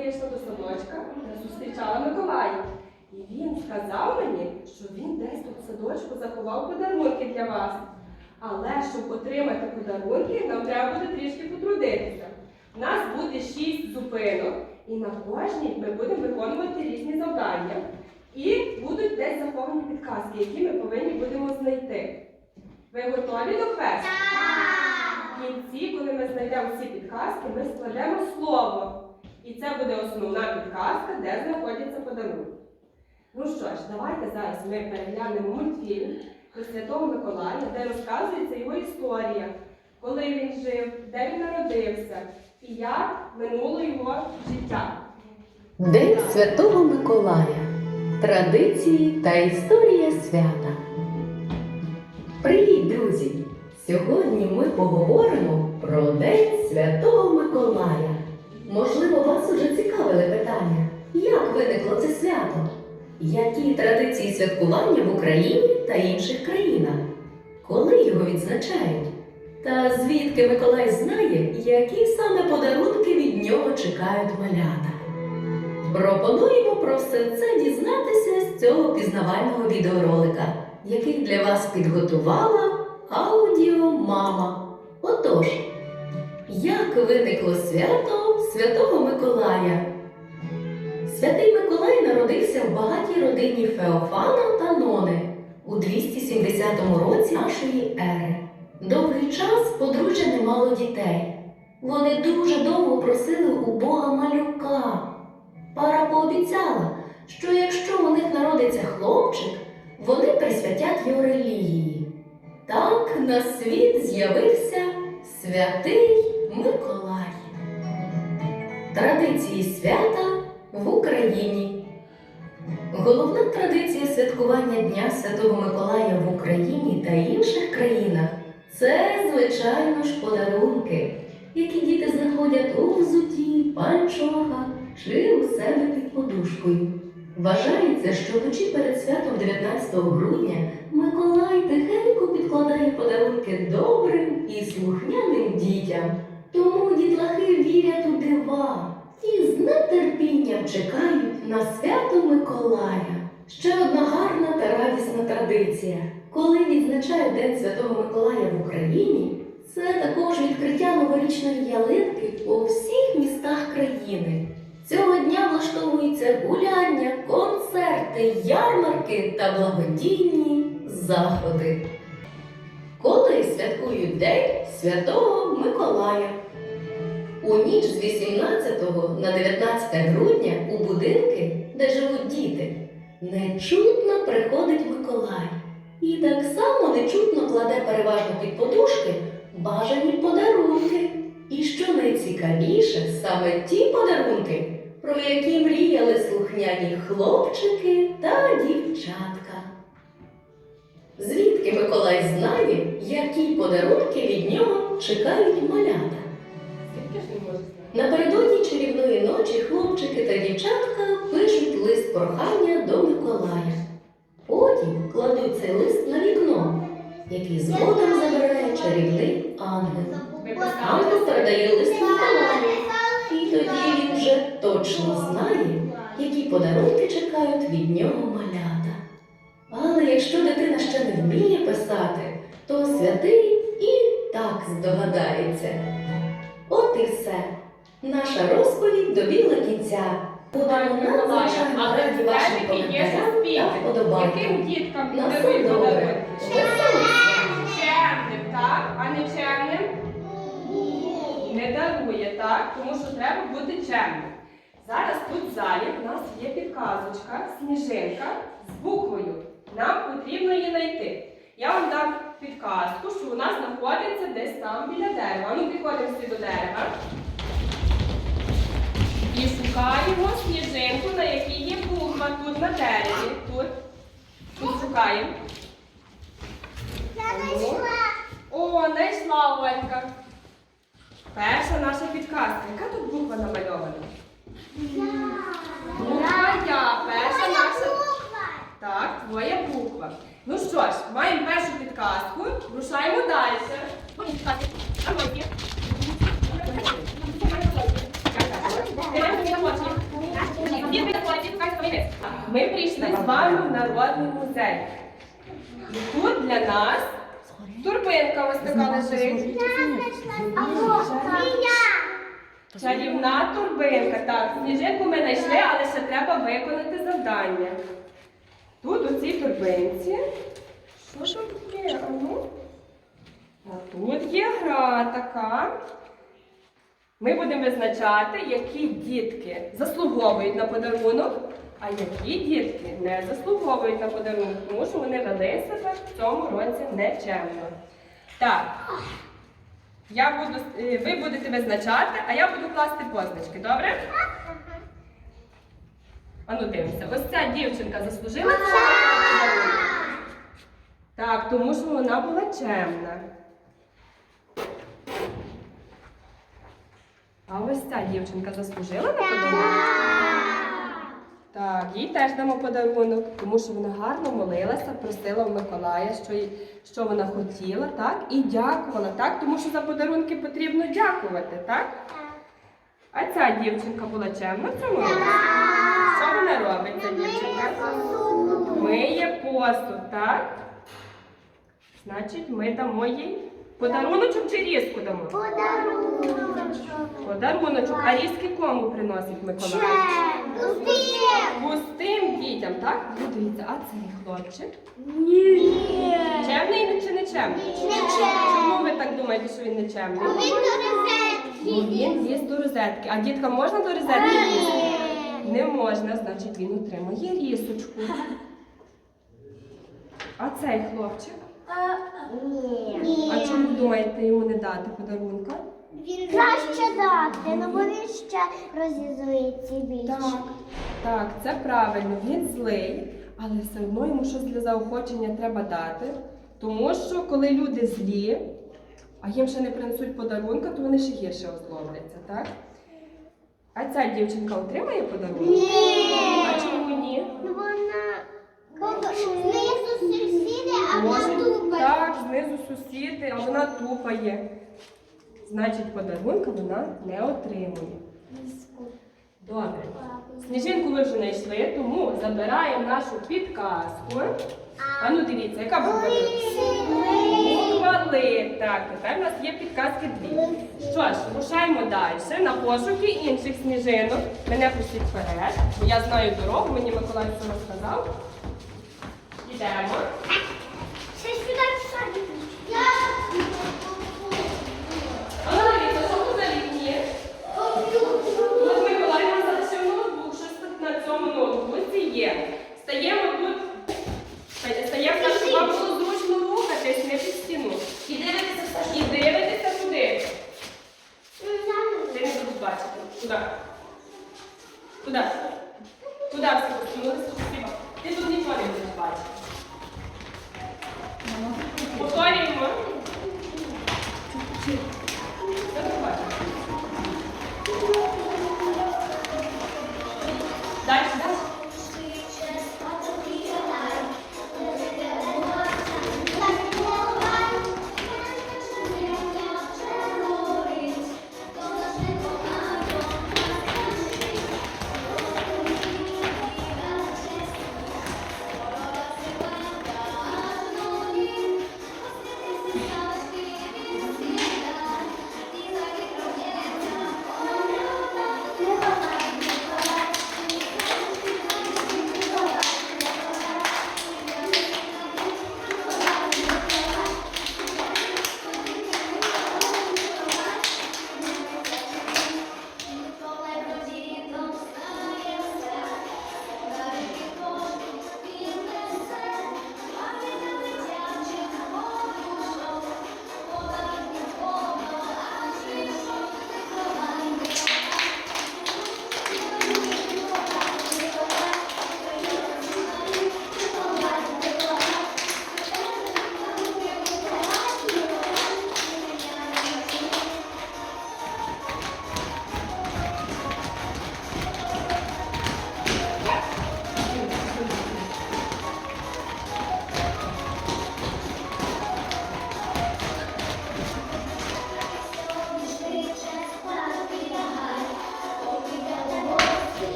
вийшла до садочка та зустрічала Миколая. І він сказав мені, що він десь тут в садочку заховав подарунки для вас. Але щоб отримати подарунки, нам треба буде трішки потрудитися. У нас буде шість зупинок, і на кожній ми будемо виконувати різні завдання. І будуть десь заховані підказки, які ми повинні будемо знайти. Ви готові до квесту? В кінці, коли ми знайдемо всі підказки, ми складемо слово. І це буде основна підказка, де знаходяться подарунки. Ну що ж, давайте зараз ми переглянемо мультфільм про Святого Миколая, де розказується його історія, коли він жив, де він народився і як минуло його життя. День Святого Миколая. Традиції та історія свята. Привіт, друзі! Сьогодні ми поговоримо про День Святого Миколая. Можливо, вас уже цікавили питання, як виникло це свято? Які традиції святкування в Україні та інших країнах? Коли його відзначають? Та звідки Миколай знає, які саме подарунки від нього чекають малята? Пропонуємо про все це дізнатися з цього пізнавального відеоролика, який для вас підготувала аудіомама. Отож, як виникло свято Святого Миколая? Святий Миколай народився в багатій родині Феофана та Нони у 270 році нашої ери. Довгий час подружжя не мало дітей. Вони дуже довго просили у Бога малюка. Пара пообіцяла, що якщо у них народиться хлопчик, вони присвятять його релігії. Так на світ з'явився святий Миколай. Традиції свята в Україні. Головна традиція святкування Дня Святого Миколая в Україні та інших країнах це, звичайно ж, подарунки, які діти знаходять у взуті, панчохах чи у себе під подушкою. Вважається, що вночі перед святом 19 грудня Миколай тихенько підкладає подарунки добрим і слухняним дітям. Тому дітлахи вірять у дива і з нетерпінням чекають на свято Миколая. Ще одна гарна та радісна традиція. Коли відзначають День Святого Миколая в Україні, це також відкриття новорічної ялинки у всіх містах країни. Цього дня влаштовуються гуляння, концерти, ярмарки та благодійні заходи. Коли святкують День Святого Миколая. У ніч з 18 на 19 грудня у будинки, де живуть діти, нечутно приходить Миколай. І так само нечутно кладе переважно під подушки бажані подарунки. І що найцікавіше, саме ті подарунки, про які мріяли слухняні хлопчики та дівчатка. Звідки Миколай знає, які подарунки від нього чекають малята? Напередодні чарівної ночі хлопчики та дівчатка пишуть лист прохання до Миколая. Потім кладуть цей лист на вікно, який згодом забирає чарівний ангел. Ангел передає лист Миколаю, і тоді він вже точно знає, які подарунки чекають від нього малята. Але якщо дитина ще не вміє писати, то святий і так здогадається. От і все. Наша розповідь добігла кінця. Будемо надзвичайно раді вашим коментарям та вподобайкам. Яким діткам На все добре. Чемним, так? А не чемним? Не дарує, так? Тому що треба бути чемним. Зараз тут в залі в нас є підказочка, сніжинка з буквою. Нам потрібно її знайти. Я вам дам підказку, що вона знаходиться десь там біля дерева. Ну, на дереві. Тут. Тут шукаємо. О, знайшла Олька. Перша наша підказка. Яка тут буква намальована? Буква Я. Перша наша. Так, твоя буква. Ну що ж, маємо першу підказку. Рушаємо далі. Ми прийшли з вами в народний музей. І тут для нас турбинка ось така лежить. Чарівна турбинка. Так, сніжинку ми знайшли, але ще треба виконати завдання. Тут у цій турбинці. Що ж є? Ну? А тут є гра така. Ми будемо визначати, які дітки заслуговують на подарунок, а які дітки не заслуговують на подарунок, тому що вони вели себе в цьому році нечемно. Так. Я буду, е, ви будете визначати, а я буду класти позначки, добре? Ану дивимося. Ось ця дівчинка заслужила. Так, тому що вона була чемна. А ось ця дівчинка заслужила на подарунок? Так, їй теж дамо подарунок, тому що вона гарно молилася, просила в Миколая, що, їй- що вона хотіла, так? І дякувала, так? Тому що за подарунки потрібно дякувати, так? А ця дівчинка була чемна в цьому році? Що вона робить, ця дівчинка? Миє посуд, так? Значить, ми дамо їй подаруночок чи різку дамо? Подаруночок. А різки кому приносить Миколай? Пустим дітям, так? Ну, дивіться, а цей хлопчик? Ні. Чемний чи не чемний? Чому ви так думаєте, що він не чемний? Бо він ліз до розетки. А дітка можна до розетки лізти? Не можна, значить він отримає рісочку. А цей хлопчик? Ні. А чому думаєте йому не дати подарунка? Краще дати, ну бо він ще розізлиться більше. Так, так, це правильно. Він злий, але все одно йому щось для заохочення треба дати. Тому що коли люди злі, а їм ще не принесуть подарунка, то вони ще гірше озлобляться, так? А ця дівчинка отримає подарунок? А чому ні? Ну вона знизу сусіди, а вона Може, тупає. так, знизу сусіди, а вона тупає. Значить, подарунка вона не отримує. Добре. Сніжинку ви вже знайшли, тому забираємо нашу підказку. А ну дивіться, яка буква? Буква Ли. Так, тепер у нас є підказки дві. Що ж, рушаємо далі на пошуки інших сніжинок. Мене пустіть вперед, бо я знаю дорогу, мені Миколай це розказав. Йдемо.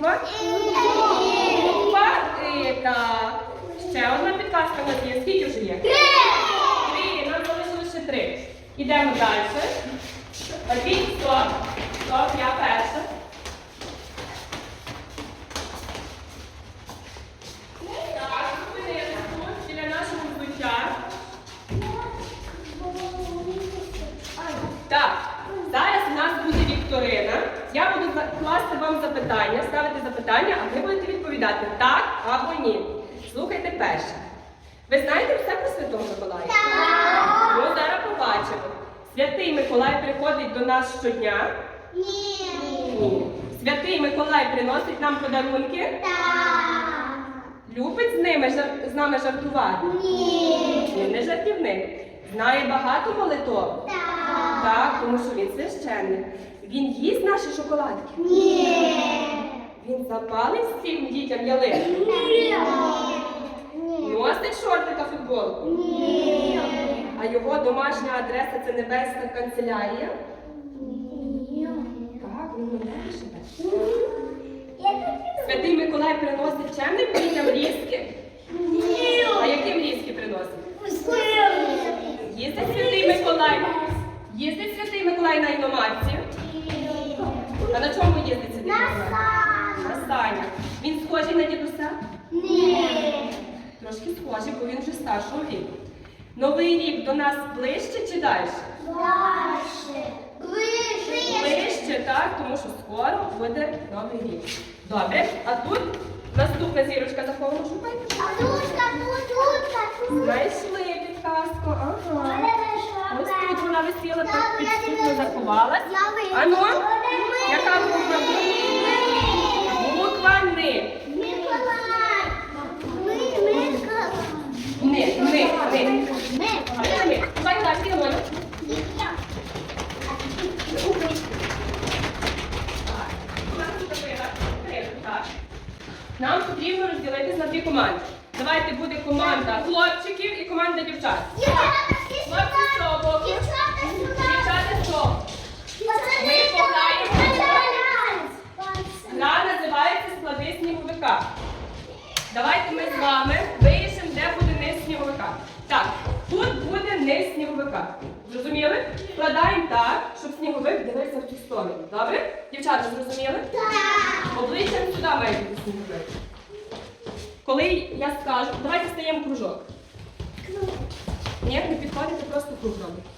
Буква? Буква Так. Ще одна підказка у нас є. Скільки вже є? Три. Нам залишилося ще три. Ідемо далі. Окей, стоп. Стоп, я перша. Так, зупинилися тут, біля нашого взуття. Так, зараз у нас буде вікторина. Я буду за- класти вам запитання, ставити запитання, а ви будете відповідати так або ні. Слухайте перше. Ви знаєте все про Святого Миколая? Ну, зараз побачимо. Святий Миколай приходить до нас щодня. Ні. Святий Миколай приносить нам подарунки. Так. Любить з ними жар- з нами жартувати. Він не жартівник. Знає багато молитов. Так. Так, тому що він священник. Він їсть наші шоколадки. Він запалить всім дітям ялинку. Носить шорти та футболку. А його домашня адреса це небесна канцелярія. Так, він небі живе. Святий Миколай приносить чемним дітям ліски. А яким ліски приносить? Їздить святий Миколай. Їздить святий Миколай на іномарці. А на чому їздить святий Миколай? На санях. Він схожий на дідуся? Ні. Трошки схожий, бо він вже старшого віку. Новий рік до нас ближче чи далі? Ближче, так, тому що скоро буде новий рік. Добре, а тут наступна зірочка захована. Шукайте. Знайшли підказку. Ага. Ось тут вона висіла, так підступно заховалась. А ну, яка буква? Буква Ни. Ни, ни, ни. А Ни. Давай Ілона. Так. Нам потрібно розділитись на дві команди. Давайте буде команда хлопчиків і команда дівчат. Хлопці з боку, дівчата з того. Гра називається склади сніговика. Давайте ми з вами вирішимо, де буде низ сніговика. Так, тут буде низ сніговика. Зрозуміли? Складаємо так, щоб сніговик дивився в ту сторону. Добре? Дівчата, зрозуміли? Обличчям сюди має бути сніговик. Коли я скажу, давайте стаємо кружок. Ні, не підходите, просто круг робите.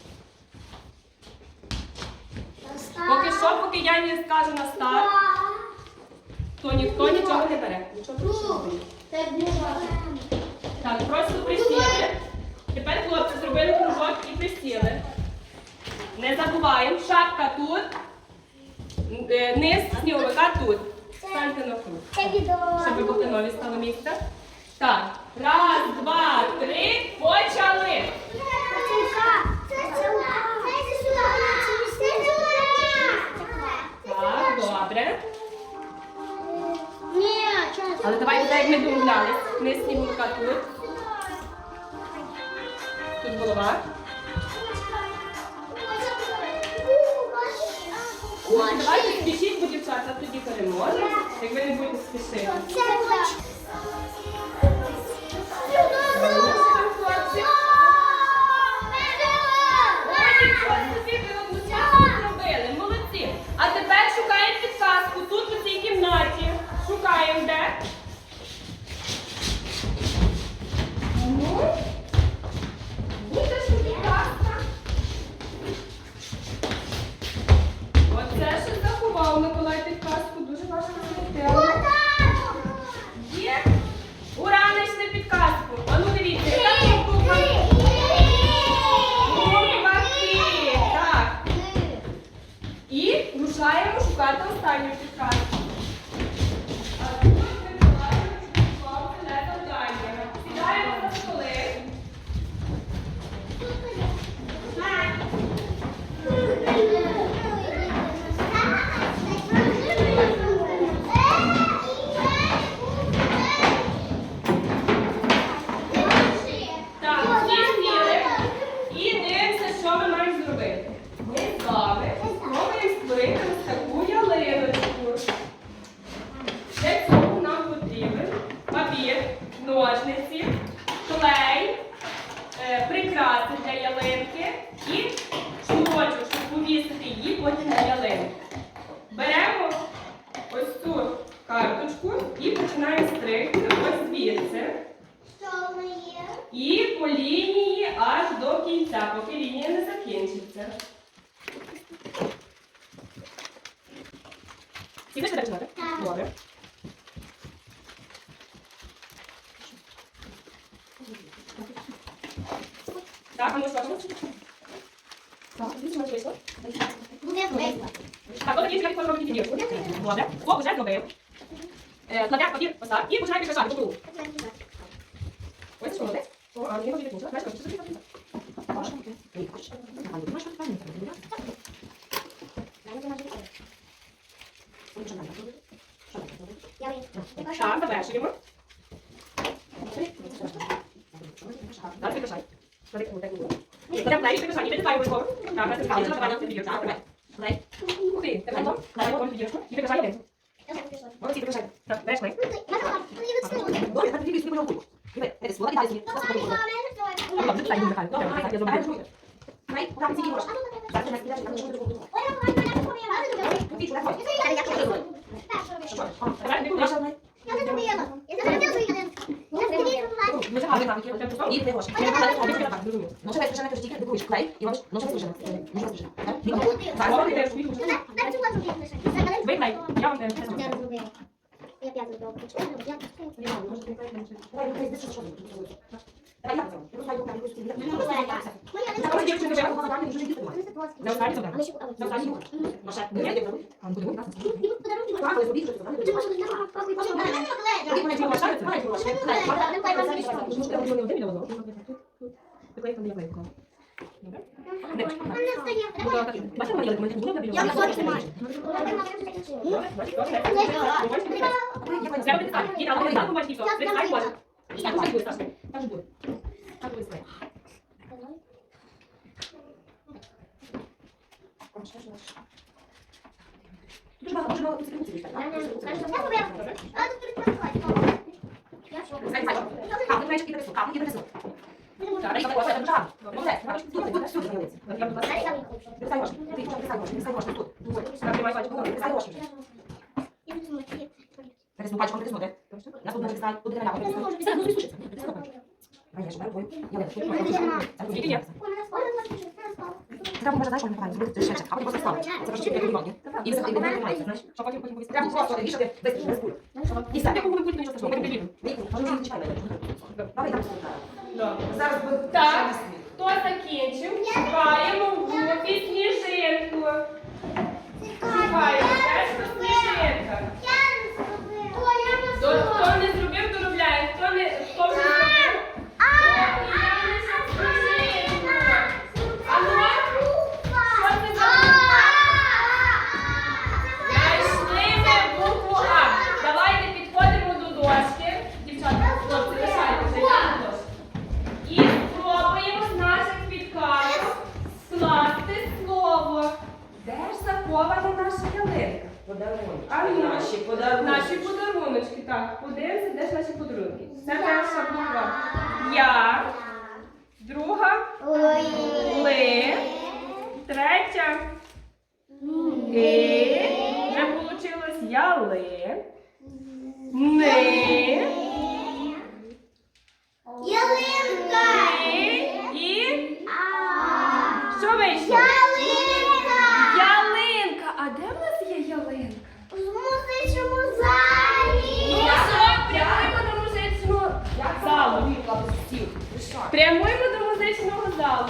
Поки що, поки я не скажу на старт, то ніхто нічого не бере. Нічого не бере. Так, просто присіли. Тепер хлопці зробили кружок і присіли. Не забуваємо, шапка тут, е, низ сніговика тут. Станьте на круг, щоб ви нові стало місце. Так, раз, два, три, почали. Так, добре. Але давайте так, як ми домовлялись. Низ сніговика тут. Тут голова. Давайте спішіть, бо дівчата тоді переможемо, як ви не будете спішити. Вау, Миколай, ти дуже важко знайти. Є? Ура, підказку. А ну дивіться, яка тут. Так. І рушаємо шукати останню підказку. Так, завершуємо. Так, прикрашай. Клади кругу, так кругу. Кладемо клей, прикрашай. І витискай обов'язково. Так, натискай, натискай, натискай, так, давай. Клей. Ух ти, тепер там. Давай, ось відірку. І прикрашай ялинку. Молодці, прикрашай. Так, береш клей. Добре, так, тобі не кульку. Диви, це слово, дай собі. Добре, читай, не нехай. Добре, нехай, я зроблю. Клей, так, ці іграшки. Так, це не Давай, не кулаша, клей. Я не зробила. Я не зробила свою ялинку. Я зробила. Ми загадуємо навики, от це І ти гроші. Я не знаю, що так, зрозумів. Ну, це вже не тільки декуєш клей, і робиш, ну, це спожено. Ну, це спожено. Так, і робиш. Так, робиш, ти робиш. Вона навіть була зробила лише. Ви клей, я вам не Я розробила. Я п'ять зробила. Я подарунки я клей поклала. Добре? Вона не встає. Будь ласка, бачите, моя ялинка, ми не будемо Я біля не вас. хочу мати. Вона не закінчила. Добре, бачите, добре. Треба буде так. І там буде так, бачите, все. Ви так можете. Так, так буде, Сашка. Так же буде. Так буде своє. Дуже багато, дуже багато цих Я побігла. А, тут перед Я що? Так, ти маєш кидати так, кидати Так, і також, це жар. Молодець, бачиш, тут, тут, сюди, молодець. Я буду Дай ласка. я вийду. Ти писай гроші. Ти що, писай гроші, писай гроші, тут. Тут. Так, тримай пальчик, писай гроші. Я буду смотреть. Пересну. Наступно писай, тут дерева, писай. Писай, ну, спішиться. А я ж беру твою ялинку. Це тобі є. Треба може, знаєш, вони правильно зробити швидше, а потім просто ставити. Це щоб як ноги. І все, і не тримається, знаєш. Щоб потім потім повісити. Треба просто вішати без без куль. І все, як ми нічого страшного, потім підійдемо. Може, не чекай. Давай так. Зараз буде Так, хто закінчив? Шукаємо в групі сніжинку. Шукаємо, де ж тут сніжинка? Хто, хто не зробив, доробляє. Хто не хто вже зробив? О, і я лише сніжинку. А ну, що ти зробив? Знайшли ми букву А. Давайте підходимо до дошки. Дівчата, хлопці, лишайте вже я на дошці. І спробуємо з наших підказок скласти слово. Де ж захована наша ялинка? Подарунки. А ну. Наші подарунки. Наші подаруночки. Так, подивимося, де ж наші подарунки. Це перша буква Я, друга Ли, третя І. Вже вийшло яли. Ни. Ялинка! І. Що вийшло? Ялинка! Ялинка. А де в нас є ялинка? В музичному залі! Ну прямуємо до музичного залу. Прямуємо до музичного залу.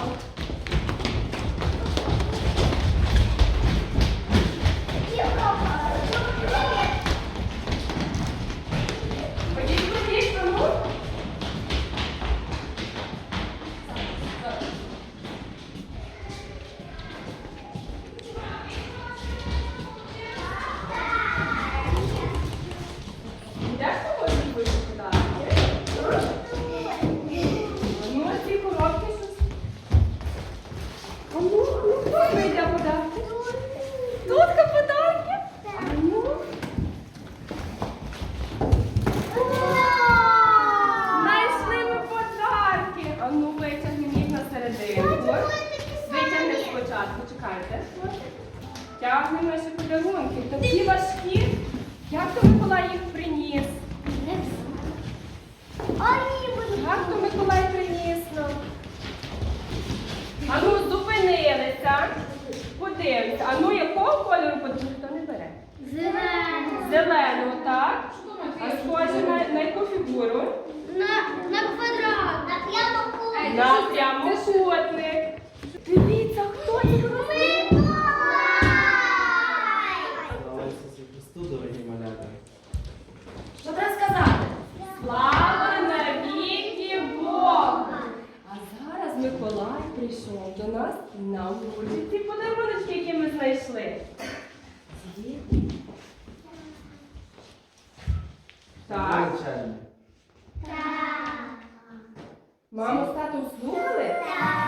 подивимось. А ну якого кольору ніхто не бере? Зеленого. Зеленого, так? А схоже на, на яку фігуру? На, на квадрат. На прямокутник. На прямокутник. Так. Так. Маму з татом слухали? Так.